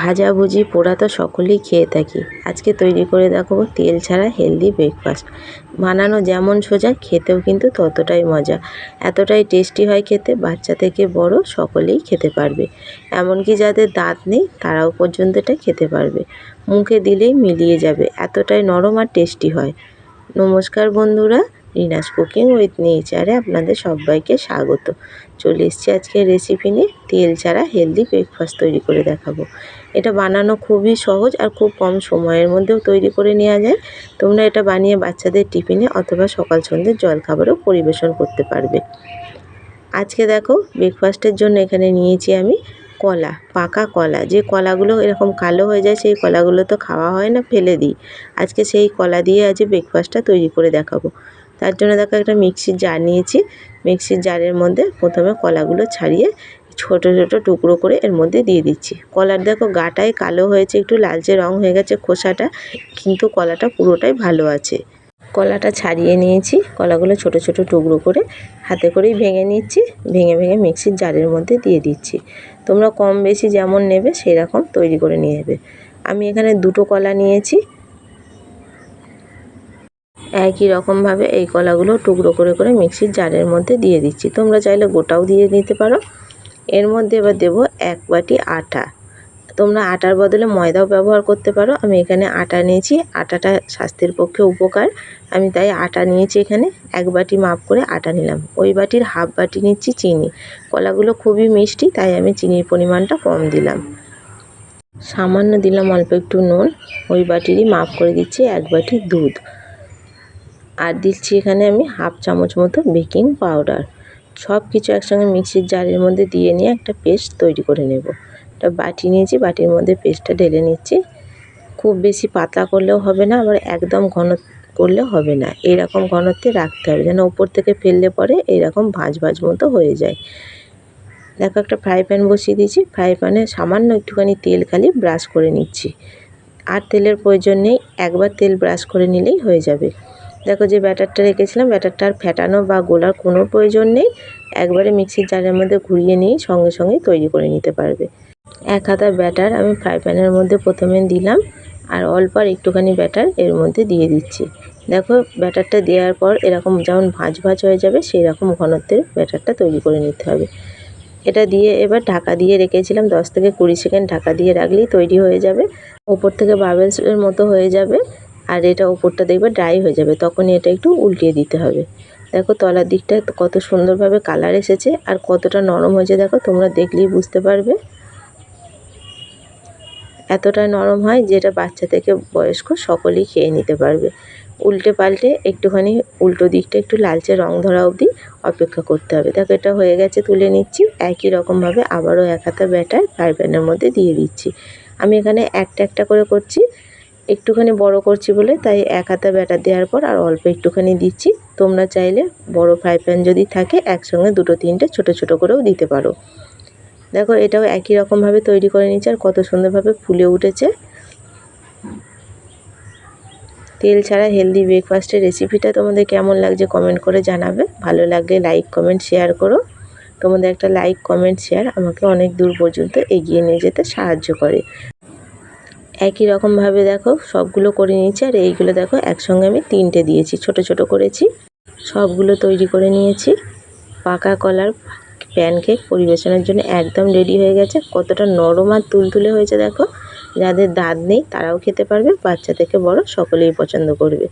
ভাজাভুজি, পোড়া তো সকলেই খেয়ে থাকি। আজকে তৈরি করে দেখাবো তেল ছাড়া হেলদি ব্রেকফাস্ট বানানো যেমন সোজা, খেতেও কিন্তু ততটাই মজা। এতটাই টেস্টি হয় খেতে, বাচ্চা থেকে বড় সকলেই খেতে পারবে। এমনকি যাদের দাঁত নেই, তারাও পর্যন্ত এটা খেতে পারবে। মুখে দিলেই মিলিয়ে যাবে, এতটাই নরম আর টেস্টি হয়। নমস্কার বন্ধুরা, রিনাস কুকিং উইথ নেচারে আপনাদের সবাইকে স্বাগত। চলে এসেছি আজকে রেসিপি নিয়ে, তেল ছাড়া হেলদি ব্রেকফাস্ট তৈরি করে দেখাবো। এটা বানানো খুবই সহজ আর খুব কম সময়ের মধ্যেও তৈরি করে নেওয়া যায়। তোমরা এটা বানিয়ে বাচ্চাদের টিফিনে অথবা সকাল সন্ধ্যের জলখাবারও পরিবেশন করতে পারবে। আজকে দেখো ব্রেকফাস্টের জন্য এখানে নিয়েছি আমি কলা, পাকা কলা। যে কলাগুলো এরকম কালো হয়ে যায়, সেই কলাগুলো তো খাওয়া হয় না, ফেলে দিই। আজকে সেই কলা দিয়ে আজ ব্রেকফাস্টটা তৈরি করে দেখাবো। তার জন্য দেখো একটা মিক্সির জার নিয়েছি। মিক্সির জারের মধ্যে প্রথমে কলাগুলো ছাড়িয়ে ছোট ছোট টুকরো করে এর মধ্যে দিয়ে দিচ্ছি। কলার দেখো গাটাই কালো হয়েছে, একটু লালচে রং হয়ে গেছে খোসাটা, কিন্তু কলাটা পুরোটাই ভালো আছে। কলাটা ছাড়িয়ে নিয়েছি, কলাগুলো ছোট ছোট টুকরো করে হাতে করেই ভেঙে নিচ্ছি, ভেঙে ভেঙে মিক্সির জারের মধ্যে দিয়ে দিচ্ছি। তোমরা কম বেশি যেমন নেবে সেই রকম তৈরি করে নিয়ে নেবে। আমি এখানে দুটো কলা নিয়েছি। একই রকমভাবে এই কলাগুলো টুকরো করে করে মিক্সির জারের মধ্যে দিয়ে দিচ্ছি। তোমরা চাইলে গোটাও দিয়ে নিতে পারো। এর মধ্যে এবার দেব এক বাটি আটা। তোমরা আটার বদলে ময়দাও ব্যবহার করতে পারো। আমি এখানে আটা নিয়েছি। আটাটা স্বাস্থ্যের পক্ষে উপকার। আমি তাই আটা নিয়েছি এখানে। এক বাটি মাপ করে আটা নিলাম। ওই বাটির হাফ বাটি নিচ্ছি চিনি। কলাগুলো খুবই মিষ্টি, তাই আমি চিনির পরিমাণটা কম দিলাম। সামান্য দিলাম অল্প একটু নুন। ওই বাটিরই মাপ করে দিচ্ছি এক বাটি দুধ। আর দিচ্ছি এখানে আমি হাফ চামচ মতো বেকিং পাউডার। সব কিছু একসঙ্গে মিক্সির জারের মধ্যে দিয়ে নিয়ে একটা পেস্ট তৈরি করে নেব। একটা বাটি নিয়েছি, বাটির মধ্যে পেস্টটা ঢেলে নিচ্ছি। খুব বেশি পাতলা করলেও হবে না, আবার একদম ঘন করলে হবে না। এরকম ঘনত্বে রাখতে হবে, যেন ওপর থেকে ফেললে পরে এইরকম ভাঁজ ভাঁজ মতো হয়ে যায়। দেখো, একটা ফ্রাই প্যান বসিয়ে দিয়েছি। ফ্রাই প্যানে সামান্য একটুখানি তেল খালি ব্রাশ করে নিচ্ছি। আর তেলের প্রয়োজন নেই, একবার তেল ব্রাশ করে নিলেই হয়ে যাবে। দেখো যে ব্যাটারটা রেখেছিলাম, ব্যাটারটা ফেটানো বা গোলার কোনো প্রয়োজন নেই। একবারে মিক্সির জারের মধ্যে ঘুরিয়ে নিয়ে সঙ্গে সঙ্গেই তৈরি করে নিতে পারবে। এক হাতা ব্যাটার আমি ফ্রাই প্যানের মধ্যে প্রথমে দিলাম, আর অল্প আর একটুখানি ব্যাটার এর মধ্যে দিয়ে দিচ্ছি। দেখো ব্যাটারটা দেওয়ার পর এরকম যেমন ভাঁজ ভাঁজ হয়ে যাবে, সেই রকম ঘনত্বের ব্যাটারটা তৈরি করে নিতে হবে। এটা দিয়ে এবার ঢাকা দিয়ে রেখেছিলাম, দশ থেকে কুড়ি সেকেন্ড ঢাকা দিয়ে রাখলেই তৈরি হয়ে যাবে। ওপর থেকে বাবেলসের মতো হয়ে যাবে। আর এটা ওপরটা দেখবে ড্রাই হয়ে যাবে, তখনই এটা একটু উল্টিয়ে দিতে হবে। দেখো তলার দিকটা কত সুন্দরভাবে কালার এসেছে আর কতটা নরম হয়েছে দেখো, তোমরা দেখলেই বুঝতে পারবে। এতটা নরম হয় যেটা বাচ্চা থেকে বয়স্ক সকলেই খেয়ে নিতে পারবে। উল্টে পাল্টে একটুখানি উল্টো দিকটা একটু লালচে রং ধরা অবধি অপেক্ষা করতে হবে। দেখো এটা হয়ে গেছে, তুলে নিচ্ছি। একই রকমভাবে আবারও এক হাতা ব্যাটার ফ্রাই প্যানের মধ্যে দিয়ে দিচ্ছি। আমি এখানে একটা একটা করে করছি। একটুখানি বড় করছি বলে, তাই এক হাতা ব্যাটার দেওয়ার পর আর অল্প একটুখানি দিচ্ছি। তোমরা চাইলে বড় ফ্রাই প্যান যদি থাকে, একসঙ্গে দুটো তিনটে ছোট ছোট করেও দিতে পারো। দেখো, এটাও একই রকমভাবে তৈরি করে নিচ্ছে আর কত সুন্দরভাবে ফুলে উঠেছে। তেল ছাড়া হেলদি ব্রেকফাস্টের রেসিপিটা তোমাদের কেমন লাগছে কমেন্ট করে জানাবে। ভালো লাগলে লাইক কমেন্ট শেয়ার করো। তোমাদের একটা লাইক কমেন্ট শেয়ার আমাকে অনেক দূর পর্যন্ত এগিয়ে নিয়ে যেতে সাহায্য করে। একই রকমভাবে দেখো, সবগুলো করে নিয়েছি আর এইগুলো দেখো একসঙ্গে আমি তিনটে দিয়েছি, ছোট ছোট করেছি। সবগুলো তৈরি করে নিয়েছি। পাকা কলার প্যানকেক পরিবেশনের জন্য একদম রেডি হয়ে গেছে। কতটা নরম আর তুলতুলে হয়েছে দেখো। যাদের দাঁত নেই তারাও খেতে পারবে, বাচ্চা থেকে বড় সকলেই পছন্দ করবে।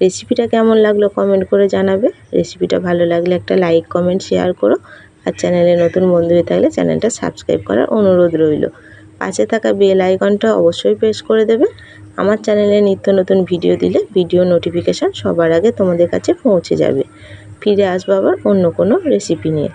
রেসিপিটা কেমন লাগল কমেন্ট করে জানাবে। রেসিপিটা ভালো লাগলে একটা লাইক, কমেন্ট, শেয়ার করো। আর চ্যানেলে নতুন বন্ধু হয়ে থাকলে চ্যানেলটা সাবস্ক্রাইব করার অনুরোধ রইল। পাশে থাকা বেল আইকনটা অবশ্যই প্রেস করে দেবে। আমার চ্যানেলে নিত্য নতুন ভিডিও দিলে ভিডিও নোটিফিকেশান সবার আগে তোমাদের কাছে পৌঁছে যাবে। ফিরে আসব আবার অন্য কোনো রেসিপি নিয়ে।